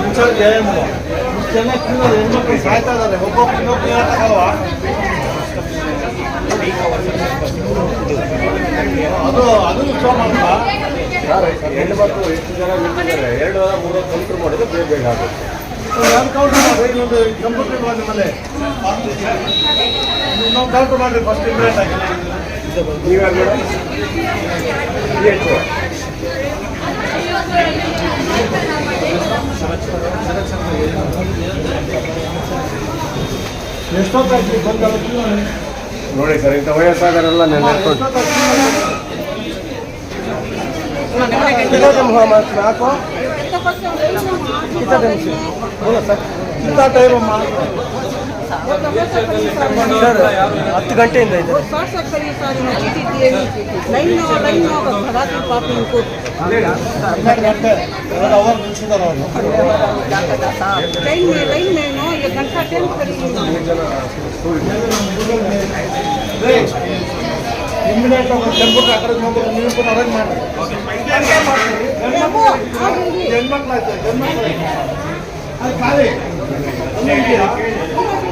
Incharge ಏನು ಇಷ್ಟು ಜನ ಕ್ಯೂನಲ್ಲಿ ಹೆಣ್ಮಕ್ಳು ಸಾಯ್ತಾ ಇದ್ದಾರೆ ಒಬ್ಬೊಬ್ಬ ಇನ್ನೊಬ್ಬ ಹೇಳಕ್ಕಾಗಲ್ವಾ ಅದು ಅದು ಹೆಣ್ಣು ಮಕ್ಕಳು ಎಷ್ಟು ಜನ ನಿಂತಿದ್ದಾರೆ ಎರಡು ವಾರ ಮಾಡಿದ್ರೆ ಬೇಗ ಆಗುತ್ತೆ ಇನ್ನೊಂದು ಕಂಪ್ಯೂಟರ್ ಮಾಡಿ ಮೇಲೆ ಇನ್ನೊಂದು ಕೌಂಟರ್ ಮಾಡಿರಿ ಫಸ್ಟ್ ಇಮಿಡಿಯೇಟ್ ಆಗಿ ನೀವ್ಯಾರು ನೋಡಿ ಸರ್ ಇಂಥ ವಯಸ್ಸಾದರೆಲ್ಲ ನಾನು ನಡ್ಕೊಂಡು ನಾಲ್ಕು बोला ಹತ್ತು ಗಂಟೆಯಿಂದ ಇದೆ ಇಮ್ಮಿಡಿಯೇಟ್ ಆಗಿ ಟೆಂಪಲ್ ಅರೇಂಜ್ ಮಾಡ್ಬೇಕು ನೀವು ಕೂಡ ಅರೇಂಜ್ ಮಾಡಿ ಜನ್ಮಕ್ಳು ಆಯ್ತು ಜನ್ಮಕ್ಳು ಅದು ಖಾಲಿ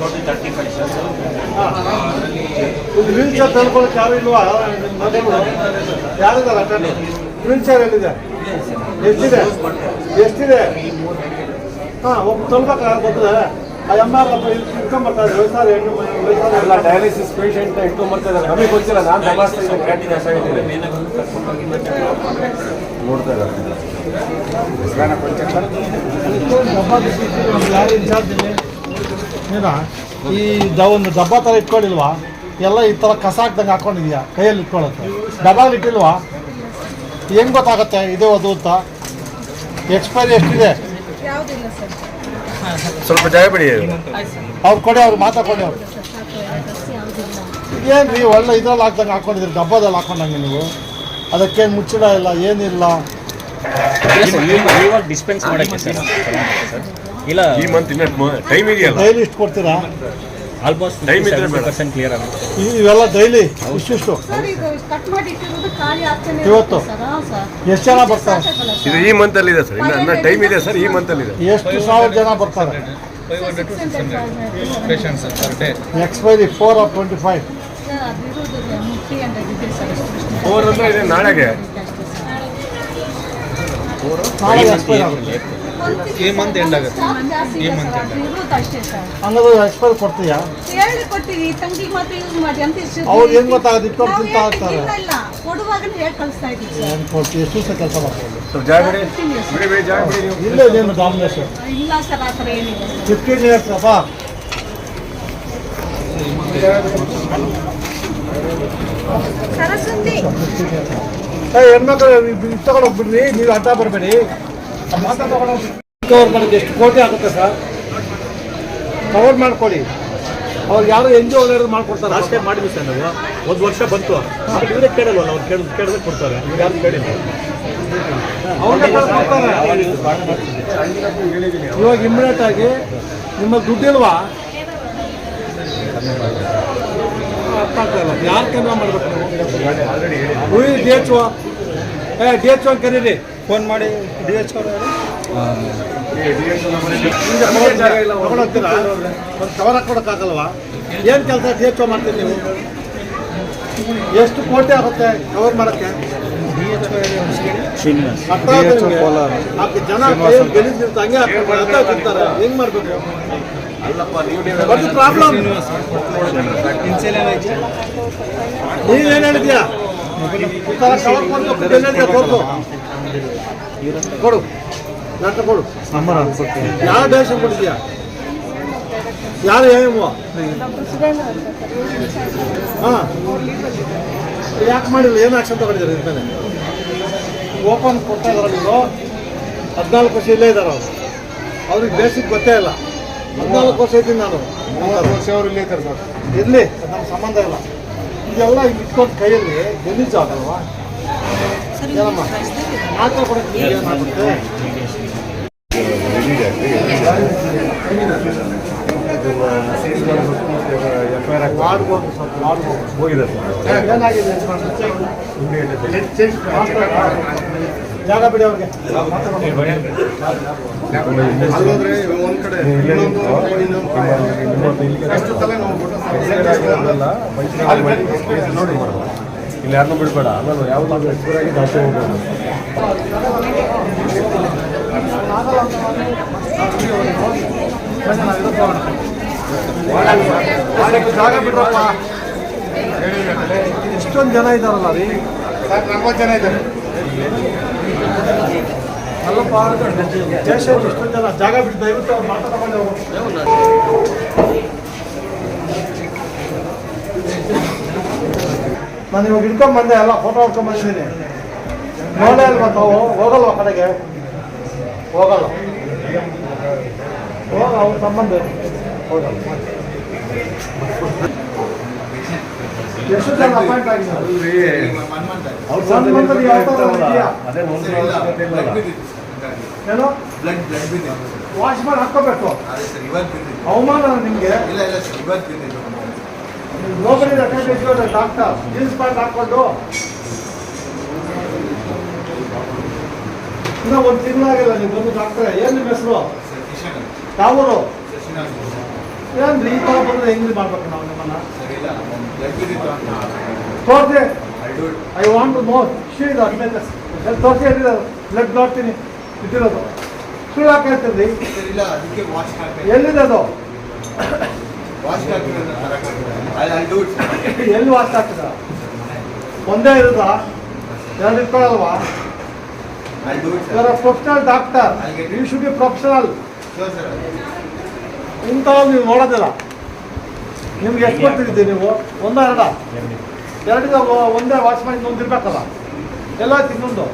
ಟೋಟಲ್ ತರ್ಟಿ ಫೈವ್ ಸರ್ ಅದರಲ್ಲಿ ಒಂದು ವೀಲ್ ಚೇರ್ ತಳ್ಕೊಳಕ್ಕೆ ಯಾವ ಇಲ್ವಾ? ಯಾರಿದ್ದಾರೆ ಅಟೆಂಡ್? ವೀಲ್ ಚೇರ್ ಎಲ್ಲಿದೆ? ಎಷ್ಟಿದೆ? ಎಷ್ಟಿದೆ? ಹಾಂ ಒಬ್ಬ ಗೊತ್ತಿದೆ. ಆ ಎಂ ಆರ್ ಇಟ್ಕೊಂಡ್ಬರ್ತಾರೆ ವಯಸ್ಸಾದ ಹೆಣ್ಣು ಎಲ್ಲ ಡಯಾಲಿಸಿಸ್ ಪೇಷಂಟ್ ಇಟ್ಕೊಂಡ್ ಬರ್ತಾ ಇದ್ದಾರೆ ನಮಗೆ ಗೊತ್ತಿಲ್ಲ. ನಾನು ತಮಾಷೆ ಕ್ಯಾಂಟೀನ್ ಮತ್ತೆ ನೋಡ್ತಾ ಇದ್ದಾರೆ. ಯಾರು ಇನ್ಚಾರ್ಜ್ ಈ ದ ಒಂದು ಡಬ್ಬ ಥರ ಇಟ್ಕೊಂಡಿಲ್ವಾ ಎಲ್ಲ ಈ ಥರ ಕಸ ಹಾಕ್ದಂಗೆ ಹಾಕೊಂಡಿದ್ಯಾ? ಕೈಯಲ್ಲಿ ಇಟ್ಕೊಳ್ಳೋದು ಡಬ್ಬಲ್ಲಿ ಇಟ್ಟಿಲ್ವಾ? ಹೆಂಗ್ ಗೊತ್ತಾಗುತ್ತೆ? ಇದು ಅದು ಅಂತ? ಎಕ್ಸ್ಪೈರಿ ಎಷ್ಟಿದೆ? ಸ್ವಲ್ಪ ಜಾಗ ಬಿಡಿ. ಅವ್ರು ಕೊಡಿ ಅವ್ರು ಮಾತಾಡ್ಕೊಂಡು ಅವ್ರು. ಏನು ರೀ ಒಳ್ಳೆ ಇದ್ರಲ್ಲಿ ಹಾಕ್ದಂಗೆ ಹಾಕೊಂಡಿದ್ರಿ ಡಬ್ಬದಲ್ಲಿ ಹಾಕೊಂಡಂಗೆ ನೀವು? ಅದಕ್ಕೇನು ಮುಚ್ಚಿಡ ಇಲ್ಲ ಏನಿಲ್ಲ? ಡಿಸ್ಪೆನ್ಸ್ ಮಾಡಕ್ಕೆ ಸರ್. ಇಲ್ಲ. ಈ ಮಂತ್ ಇನ್ನೂ ಟೈಮ್ ಇದೆಯಲ್ಲ? ಡೈಲಿ ಇಷ್ಟು ಕೊಡ್ತೀರಾ? ಆಲ್ಮೋಸ್ಟ್ ಟೈಮ್ ಇದ್ರೆ. ಪರ್ಸೆಂಟ್ ಕ್ಲಿಯರ್ ಆಗುತ್ತೆ. ಇ- ಇವೆಲ್ಲ ಡೈಲಿ ಇಷ್ಟಿಷ್ಟು ಸರ್ ಇದು ಕಟ್ ಮಾಡಿ ಇಟ್ಟಿರೋದು ಖಾಲಿ ಆಗ್ತಾನೆ ಇವತ್ತು? ಸರ್ ಹಾಂ ಸರ್ ಎಷ್ಟು ಜನ ಬರ್ತಾರೆ? ಸಾಕಾಗಲ್ಲ ಇದು ಈ ಮಂತ್ ಅಲ್ಲಿ ಇದೆ ಸರ್ ಇನ್ನ ಟೈಮ್ ಇದೆ ಸರ್ ಈ ಮಂತ್ ಅಲ್ಲಿ ಇದೆ ಎಷ್ಟು ಸಾವಿರ ಜನ ಬರ್ತಾರೆ? Patients expiry four of twenty five sir ಅದು ಇರೋದು ತ್ರೀ ಹಂಡ್ರೆಡ್ ಇದೆ ಸರ್ ಎಷ್ಟು ಫೋರ್ ಅಂದ್ರೆ ಇದೆ ನಾಳೆಗೆ. ನಾಳೆ ಎಕ್ಸ್ಪೈರ್ ಆಗುತ್ತೆ. ಈ ಮಂತ್ ಎಂಡ್ ಆಗುತ್ತೆ. ಈ ಮಂತ್ ಎಂಡ್ ಎಕ್ಸ್ಪೈರ್ ಕೊಡ್ತೀಯಾ? ಹೇಳಿ ಕೊಟ್ಟಿವಿ ತಂಗಿಗೆ ಮಾತ್ರ ಯೂಸ್ ಮಾಡಿ ಅಂತ ಇಷ್ಟು ಅವ್ರು ಗೊತ್ತಾಗುತ್ತೆ ನಾವು ಆಗ್ತಾರೆ ಇಲ್ಲ ಇಲ್ಲ. ಕೊಡುವಾಗಲೇ ಹೇಳಿ ಕಳಿಸ್ತಾ ಇದ್ದೀವಿ ಸರ್. ಏನು ಕೊಡ್ತೀವಿ ಎಷ್ಟು ದಿವಸ ಕೆಲಸ ಮಾಡ್ತೀವಿ ಸ್ವಲ್ಪ ಜಾಗ ಬಿಡಿ. ಬಿಡಿ ಬಿಡಿ ಜಾಗ ಬಿಡಿ ನೀವು. ಡಾಮಿನೇಷನ್ ಇಲ್ಲ ಸರ್. ಆ ಥರ ಏನಿಲ್ಲ ಸರ್. ಫಿಫ್ಟೀನ್ ಇಯರ್ಸ್ ಅಪ್ಪ. ಸರಸ್ವತಿ. ಏ ಹೆಣ್ಮಕ್ಳು ನೀವು ಅಡ್ಡ ಬರಬೇಡಿ. ಕವರ್ ಮಾಡೋದು ಎಷ್ಟು ಕೋಟಿ ಆಗುತ್ತೆ ಸರ್? ಕವರ್ ಮಾಡ್ಕೊಳ್ಳಿ. ಅವ್ರು ಯಾರು ಎನ್ ಜಿ ಒ ಮಾಡ್ಕೊಡ್ತಾರೆ. ಅಷ್ಟೇ ಮಾಡಿದ್ವಿ ಸರ್ ನಾವು. ಒಂದು ವರ್ಷ ಬಂತು. ಇವರೇ ಕೇಳಲ್ವಲ್ಲ ಅವ್ರು ಕೇಳಿದ್ ಕೇಳಿದ್ರೆ ಕೊಡ್ತಾರೆ ಯಾರು ಕೇಳಿಲ್ಲ. ಇವಾಗ ಇಮ್ಮಿಡಿಯೇಟ್ ಆಗಿ ನಿಮ್ಮ ದುಡ್ಡಿಲ್ವಾ? ಅರ್ಥ ಆಗ್ತಾ ಇಲ್ಲ. ಯಾರು ಕೇಂದ್ರ ಮಾಡ್ಬೇಕು? ಡಿ ಎಚ್ ಒ ಕರೀರಿ. ಫೋನ್ ಮಾಡಿ. ಡಿ ಎಚ್ ತಗೊಂಡೋಗ್ತೀರಾ ಒಂದು ಕವರ್ ಹಾಕೊಡಕ್ಕಾಗಲ್ವಾ ಏನು ಕೆಲಸ? ಡಿ ಎಚ್ ಒ ಮಾಡ್ತೀರಿ ನೀವು? ಎಷ್ಟು ಕೋಟಿ ಆಗುತ್ತೆ ಕವರ್ ಮಾಡೋಕ್ಕೆ? ನಾಲ್ಕು ಜನ ಹಂಗೆ ಹಾಕ್ತಾರೆ, ಹೆಂಗ್ ಮಾಡ್ಬೇಕು? problem? ನೀವೇನ್ ಹೇಳಿದ್ಯಾ? ಕೊಡು. ನಾಟ ಕೊಡು. ಯಾವ ದೇಶ ಕೊಟ್ಟಿದ್ಯಾ ಯಾರು ಏನು ಹಾ. ಯಾಕೆ ಮಾಡಿಲ್ಲ? ಏನು ಆಕ್ಷನ್ ತಗೊಂಡಿದ್ದಾರೆ ಅಂತಾನೆ ಓಪನ್ ಕೊಡ್ತಾ ಇದಾರ ನೀವು ಹದಿನಾಲ್ಕು ವರ್ಷ ಇಲ್ಲೇ ಇದ್ದಾರೆ ಅವರು. ಅವ್ರಿಗೆ ಬೇಸಿಕ್ ಗೊತ್ತೇ ಇಲ್ಲ. ಹದಿನಾಲ್ಕು ವರ್ಷ ಇದ್ದೀನಿ ನಾನು. ಮೂವತ್ತು ವರ್ಷ ಅವ್ರು ಇಲ್ಲೇ ಇದ್ದಾರೆ ಸರ್. ಇರಲಿ. ನಮ್ಮ ಸಂಬಂಧ ಇಲ್ಲ. ಇದೆಲ್ಲ ಇಟ್ಕೊಂಡು ಕೈಯಲ್ಲಿ ಗೆಲೀಜು ಆಗಲ್ವಾ? ಸರಿ ಏನಮ್ಮ? ಮಾತ್ರ ಕೊಡೋಕ್ಕೆ ಏನಾಗುತ್ತೆ ಮಾಡ್ಬೋದು ಸ್ವಲ್ಪ ಮಾಡ್ಬೋದು. ಹೋಗಿದೆ. ಸರ್ ಏನಾಗಿದೆ? ಜಾಗ ಬಿಡಿ ಅವ್ರಿಗೆ. ಅಲ್ಲೋದ್ರೆ ಒಂದ್ ಕಡೆ ಇನ್ನೊಂದು ಇನ್ನೊಂದು ಎಷ್ಟು ತಲೆ ನೋಡಿ. ಇಲ್ಲಿ ಯಾರನ್ನೂ ಬಿಡಬೇಡ. ಯಾವ್ದಾದ್ರು ಎಕ್ಸ್ಪೈರ್ ಆಗಿ ಜಾಸ್ತಿ ಹೋಗ್ಬೋದು. ಜಾಗ ಬಿಡ್ರಪ್ಪ. ಇಷ್ಟೊಂದು ಜನ ಇದ್ದಾರಲ್ಲ ರೀ? ಸರ್ ನಲ್ವತ್ತು ಜನ ಇದ್ದಾರೆ. ನಾನು ಇವಾಗ ಹಿಡ್ಕೊಂಡ್ ಬಂದೆ, ಎಲ್ಲ ಫೋಟೋ ಹೊಡ್ಕೊಂಡ್ ಬಂದಿದ್ದೀನಿ. ನೋಡೇ ಅಲ್ವಾ ತಾವು? ಹೋಗಲ್ವಾ ಕಡೆಗೆ? ಹೋಗಲ್ಲ. ಹೋಗ, ಅವ್ರ ಸಂಬಂಧ ಹೋಗಲ್ಲ ವಾಶ್ ಮಾಡಿ ಹಾಕೋಬೇಕು ಅದೇ ಸರ್ ಇವತ್ತು ಬಿದ್ದಿದೆ. ಅವಮಾನ ನಿಮಗೆ? ಇಲ್ಲ ಇಲ್ಲ ಸರ್ ಇವತ್ತು ಡಾಕ್ಟರ್ ಜೀನ್ಸ್ ಪ್ಯಾಂಟ್ ಹಾಕೊಂಡು ಇನ್ನೂ ಒಂದು ತಿಂಗಳಾಗಿಲ್ಲ ನೀವು ಬಂದು ಡಾಕ್ಟ್ರೆ ಏನು ನಿಮ್ಮ ಹೆಸರು? ಸರ್ ಏನ್ರಿ ಈ ಥರ ಬಂದ್ರೆ ಹೆಂಗ್ ಮಾಡ್ಬೇಕು ನಾವು ನಿಮ್ಮನ್ನ? ತೋರ್ಸಿ. I do I want to more shoe ಇದು ಅಡ್ಮೆಂಟಸ್ ತೋರ್ಸಿ ಹೇಳಿರೋದು ಬ್ಲಡ್ ನೋಡ್ತೀನಿ. ಇಟ್ಟಿರೋದು. ಸುಳ್ಳು ಹಾಕಿ ಹೇಳ್ತೀರಿ ಅದಕ್ಕೆ ವಾಶ್ ಹಾಕಿ ಎಲ್ಲಿದೆ ಅದು? ವಾಶ್ ಎಲ್ಲಿ ವಾಸ ಆಗ್ತದ ಒಂದೇ ಇರುದಾ ಎರಡು ಇಟ್ಕೊಳ್ಳಲ್ವಾ I do it you are sir professional doctor you should be professional ಇಂಥವು ನೀವು ನೋಡೋದಿಲ್ಲ. ನಿಮ್ಗೆ ಎಷ್ಟು ಬರ್ತಿದ್ದೀವಿ ನೀವು? ಒಂದ ಎರಡ? ಎರಡಿದ ಒಂದೇ ವಾಚ್ ಮಾಡಿ ಇನ್ನೊಂದು ಇರ್ಬೇಕಲ್ಲ. ಎಲ್ಲ ತಿನ್ನೊಂದು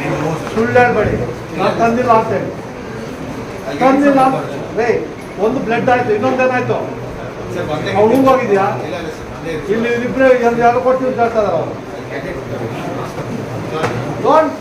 ಇನ್ನೊಂದು. ಸುಳ್ಳು ಹೇಳ್ಬೇಡಿ ನಾನು ತಂದಿಲ್ಲ ಅಂತೇಳಿ ತಂದಿಲ್ಲ ಅಂತ- ರೇ ಒಂದು ಬ್ಲಡ್ ಆಯ್ತು ಇನ್ನೊಂದೇನಾಯ್ತು ಅವ್ನು ಹೋಗಿದ್ಯಾ? ಇಲ್ಲ ಇಲ್ಲ ಸರ್ ಇಲ್ಲಿ ಇಬ್ಬರೇ ಎರಡು ಯಾರು ಕೊಡ್ತೀವಿ ಅಂತ ಹೇಳ್ತಾ ಇದಾರೆ ಅವ್ರು. Don't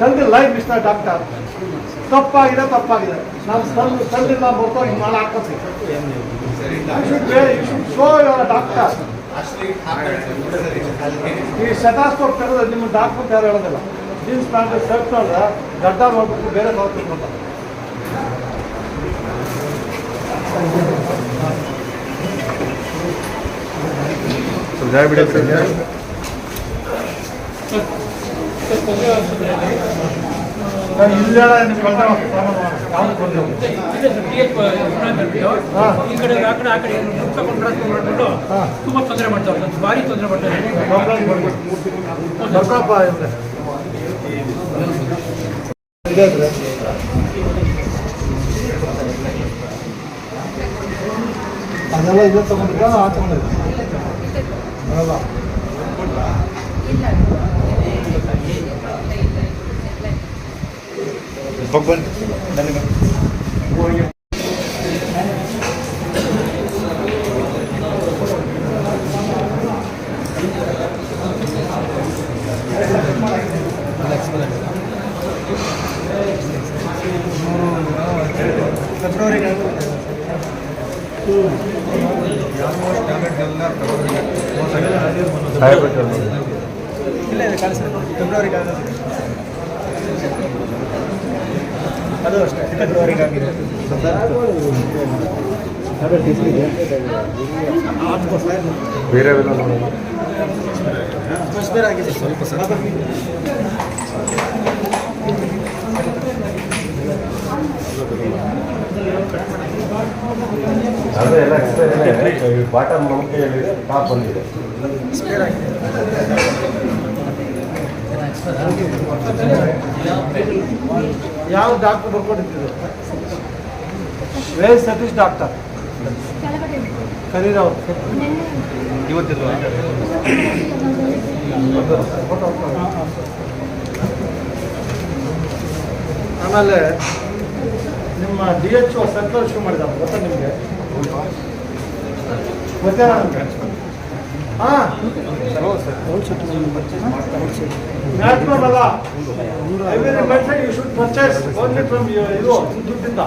tell the life mister doctor ತಪ್ಪಾಗಿದೆ ತಪ್ಪಾಗಿದೆ. ನಾನು ತಂದು ಸಲ್ಲಿಲ್ಲ ಬರ್ತಾಗಿ ಹಿಂಗೆ ಮಾಡಿ ಶುಡ್ ಶೋ ಯುವರ್ ಡಾಕ್ಟರ್. ಈ ಶಟಾಸ್ಕೋಪ್ ತೆಗೆದ್ರೆ ನಿಮ್ಮ ಡಾಕ್ಟರ್ ಯಾರು ಹೇಳೋದಿಲ್ಲ. ಜೀನ್ಸ್ ಪ್ಯಾಂಟ್ ಶರ್ಟ್ ನೋಡಿದ್ರೆ ಗಡ್ಡ ನೋಡ್ಬಿಟ್ಟು ಬೇರೆ ನೋಡ್ಬೇಕು ಅಂತ. ಜಾಗ ಬಿಡಿ ಸರ್. ಈ ಕಡೆ ಆ ಕಡೆ ಆ ಕಡೆ ಮಾಡ್ಬಿಟ್ಟು. ತುಂಬಾ ತೊಂದರೆ ಮಾಡ್ತಾರೆ ಭಾರಿ ತೊಂದರೆ ಮಾಡ್ತಾರೆ. ಅದೆಲ್ಲ ಇದೆ ತಗೊಂಡಿದ್ದ ಆ ತಗೊಂಡಿದ್ದ ಅಲ್ಲ ಅದು ಅಷ್ಟೇ ಫೆಬ್ರವರಿಗಾಗಿದೆ ಬೇರೆವೆಲ್ಲ ನೋಡೋಣ ಆಗಿದೆ ಸ್ವಲ್ಪ ಸರ್ ಅದೇ ಎಲ್ಲ ಬಾಟಮ್ ಕೈಯಲ್ಲಿ ಟಾಪ್ ಬಂದಿದೆ ಯಾವ ಡಾಕ್ಟರ್ ಬರ್ಕೊಂಡಿದ್ರು ವೇರ್ ಸತೀಶ್ ಡಾಕ್ಟರ್ ಕರೀರವ್ರು ಇವತ್ತಿಲ್ವಾ ಫೋಟೋ ಆಮೇಲೆ ನಿಮ್ಮ ಡಿ ಎಚ್ ಓ ಸರ್ಕಲ್ ಶೂ ಮಾಡಿದ್ದಾರೆ ಗೊತ್ತಾ ನಿಮಗೆ? ಗೊತ್ತಾ ಮ್ಯಾಕ್ಸಿಮಮ್ ಅಲ್ಲ you should purchase only from ಇದು ದುಡ್ಡಿಂದ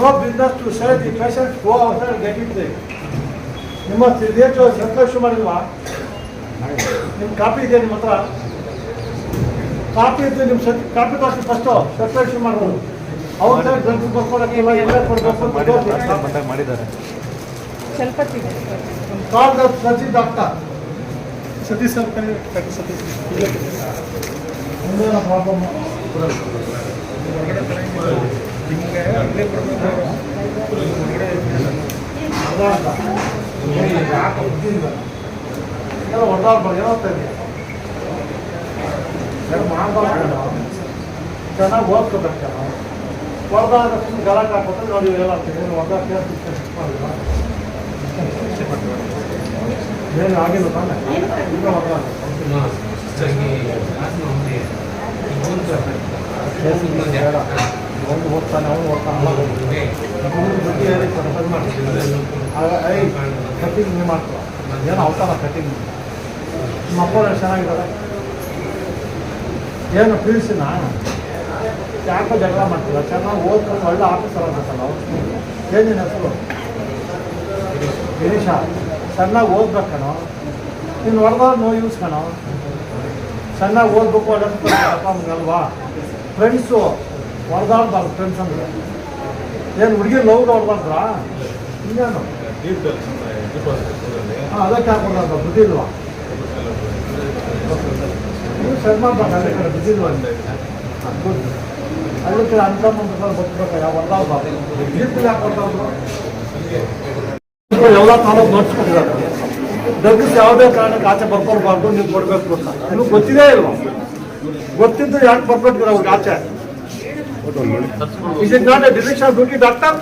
no business to sale the patient go out get it ನಿಮ್ಮ ಸರ್ಕಲ್ ಶೂ ಮಾಡಿಲ್ವಾ ನಿಮ್ಮ ಕಾಪಿ ಇದೆ ನಿಮ್ಮ ಹತ್ರ ಕಾಪಿ ಇದ್ದು ನಿಮ್ಮ ಸತ್ ಕಾಪಿ ಕಾಪಿ ಫಸ್ಟು ಸಪ್ರೇಷನ್ ಮಾಡೋದು ಅವ್ರ ಡ್ರಗ್ಸ್ ಬರ್ಕೊಡಕ್ಕಿಲ್ಲ ಎಲ್ಲ ಕೊಡಬೇಕು ಮಾಡಿದ್ದಾರೆ. ಸ್ವಲ್ಪ doctor Satish sir doctor Satish. ಮುಂದೇನೋ problem ಹೊಡೆದಾಡ್ಬಾರ್ದು ಏನೋ ಇದೆ. ಮಾಡಬಾರ್ದು ಚೆನ್ನಾಗಿ ಓದ್ಕೋಬೇಕು ಹೊಡೆದಾಗ ಸುಮ್ಮನೆ ಗಲಾಟೆ ಹಾಕೋದ್ರೆ ನೋಡಿ ಎಲ್ಲ ಏನು ಹೊಡೆದ ಕೇಸ್ ಮಾಡಿಲ್ಲ ಏನು ಆಗಿಲ್ಲ ಅವನು ಓದ್ತಾನೆ ಅವನು ಓದ್ತಾನೆ ಬುದ್ಧಿ ಹೇಳಿ ನೀವು ಮಾಡ್ಕೊ ಏನು ಕಟ್ಟಿಂಗ್ ನಿಮ್ಮ ಅಪ್ಪ ಚೆನ್ನಾಗಿದ್ದಾರೆ ಏನು ಪಿ ಯು ಸಿನ ಯಾಕೋ ಜಗಳ ಮಾಡ್ತಿಲ್ಲ ಚೆನ್ನಾಗಿ ಓದ್ಕೊಂಡು ಒಳ್ಳೆ ಆಫೀಸರ್ ಆಗಬೇಕಲ್ಲ ಅವ್ರು ಏನಿನ ಹೆಸರು ಗಿರೀಶ ಚೆನ್ನಾಗಿ ಓದ್ಬೇಕಣೋ ನೀನು ಹೊಡೆದವ್ರು ನೋ ಯೂಸ್ ಕಣೋ. ಚೆನ್ನಾಗಿ ಓದ್ಬೇಕು ಅನ್ನೋದು ಅಪ್ಪ ಅಲ್ವಾ? ಫ್ರೆಂಡ್ಸು ಹೊಡೆದಾಡ್ಬಾರ್ದು ಫ್ರೆಂಡ್ಸ್ ಅಂದ್ರೆ. ಏನು ಹುಡುಗಿ ಲವ್ ಹೊಡೆದಾಡ್ರಾ ಇನ್ನೇನು ಅದಕ್ಕೆ ಹಾಕೊಂಡ ಬುದ್ಧಿ ಇಲ್ವಾ? ನೀವು ಸರಿ ಮಾಡ್ಬೇಕು ಅಲ್ಲೇ ಕಡೆ ಬುದ್ಧಿ ಇಲ್ವಾ? ಗುಡ್. ಅದಕ್ಕೆ ಹೊಡೆದಾಡ್ಬಾರ್ದು. ಗಿಫ್ಟ್ ಹೊಡೆದಾದ್ರು ಎಲ್ಲ ತಾಲೂಕು ನೋಡ್ಸ್ಕೊಂಡಿದ್ದಾರೆ ಡ್ರಗ್ಸ್ ಯಾವುದೇ ಕಾರಣಕ್ಕೆ ಆಚೆ ಬರ್ಕೊಳ್ಬಾರ್ದು ನೀವು ಕೊಡಬೇಕು ಅಂತ ನಿಮ್ಗೆ ಗೊತ್ತಿದೆ ಇಲ್ವಾ ಗೊತ್ತಿದ್ದು ಯಾಕೆ ಬರ್ಕೊಟ್ಟಿರ ಅವ್ರಿಗೆ ಆಚೆ is it not a decision duty doctor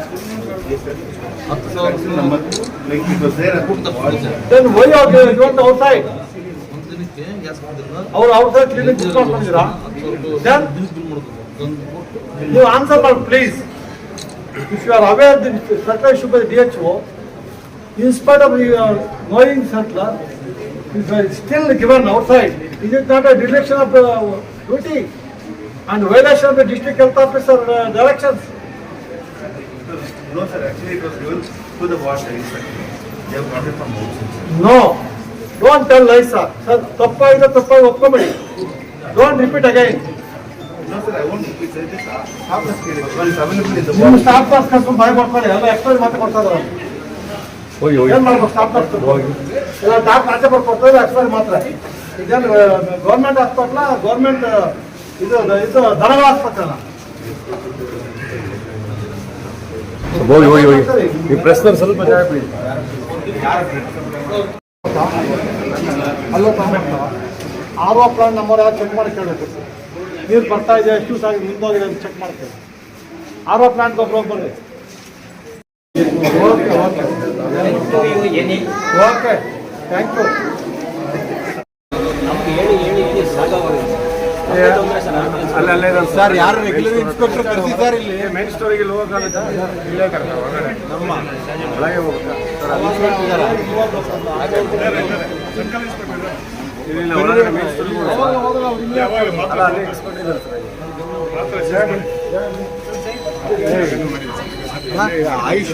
Like it was there. Then why are you want outside ಅವ್ರು ಔಟ್ಸೈಡ್ ಕ್ಲಿನಿಕ್ ಬುಕ್ ಮಾಡ್ಕೊಂಡಿದ್ದೀರಾ ದೆನ್ ನೀವು ಆನ್ಸರ್ ಮಾಡಿ please if you are aware the circle should by D H O of of knowing circular is still given outside. Is it not a direction of the duty and violation of the district health officer uh, directions? No, sir, actually it was given to the wash inspector. They have got it from outside. No, don't tell lies, sir. Sir, ತಪ್ಪಾಗಿದೆ ತಪ್ಪಾಗಿ ಒಪ್ಕೊಂಬಿಡಿ Don't repeat again. No, sir, I won't repeat, sir, just staff the is available in the ನಿಮ್ಮ wash. Staff pass ಕರ್ಕೊಂಡು bye ಮಾಡ್ಕೊಳ್ಳಿ ಎಲ್ಲ explain ಮಾತು ಕೊಡ್ತಾರೆ ಹೋಗಿ ಹೋಗಿ ಏನ್ ಮಾಡ್ಬೇಕು? ಸ್ಟಾಫ್ ಹೋಗಿ. ಇಲ್ಲ ಡಾಕ್ಟರ್ ಆಚೆ ಬರ್ಕೊಡ್ತಾರೆ ಎಕ್ಸ್ಪ್ಲೈನ್ ಮಾತ್ರ. ಗೌರ್ಮೆಂಟ್ ಹಾಸ್ಪಿಟ್ಲ ಗೌರ್ಮೆಂಟ್ ಇದು ಇದು ದನಗಳ ಆಸ್ಪತ್ರೆ ಹೋಗಿ ಹೋಗಿ ಹೋಗಿ. ಈ ಪ್ರಶ್ನೆ ಸ್ವಲ್ಪ ಅಲ್ಲೋ ತಗೊಂಡ್ಬರ್ತಾವ ಆರ್ ಓ ಪ್ಲಾನ್ ನಂಬರ್ ಯಾರು ಚೆಕ್ ಮಾಡಿ ಕೇಳಬೇಕು. ನೀರು ಬರ್ತಾ ಇದೆ ಎಷ್ಟು ಸಾಗಿ ಮುಂದೋಗಿದೆ ಅಂತ ಚೆಕ್ ಮಾಡ್ತೇವೆ ಆರ್ ಓ ಪ್ಲಾಂಟ್ ಗೊಬ್ಬರ ಬರ್ರಿ ಓಕೆ ಓಕೆ ಥ್ಯಾಂಕ್ ಯು ಅಲ್ಲ ಅಲ್ಲೇ ಸರ್ ಯಾರು ರೆಗ್ಯುಲರ್ ಇನ್ಸ್ಪೆಕ್ಟರ್ ಕರೆಸಿದ್ದಾರೆ ಇಲ್ಲಿ ಮೇನ್ ಸ್ಟೋರಿಗೆ ಹೋಗಕ್ಕಾಗತ್ತಾ ಇಲ್ಲೇ ಒಳಗಡೆ ನಮ್ಮ ಒಳಗೆ ಸರ್ ಸರ್ ಆಯುಷ್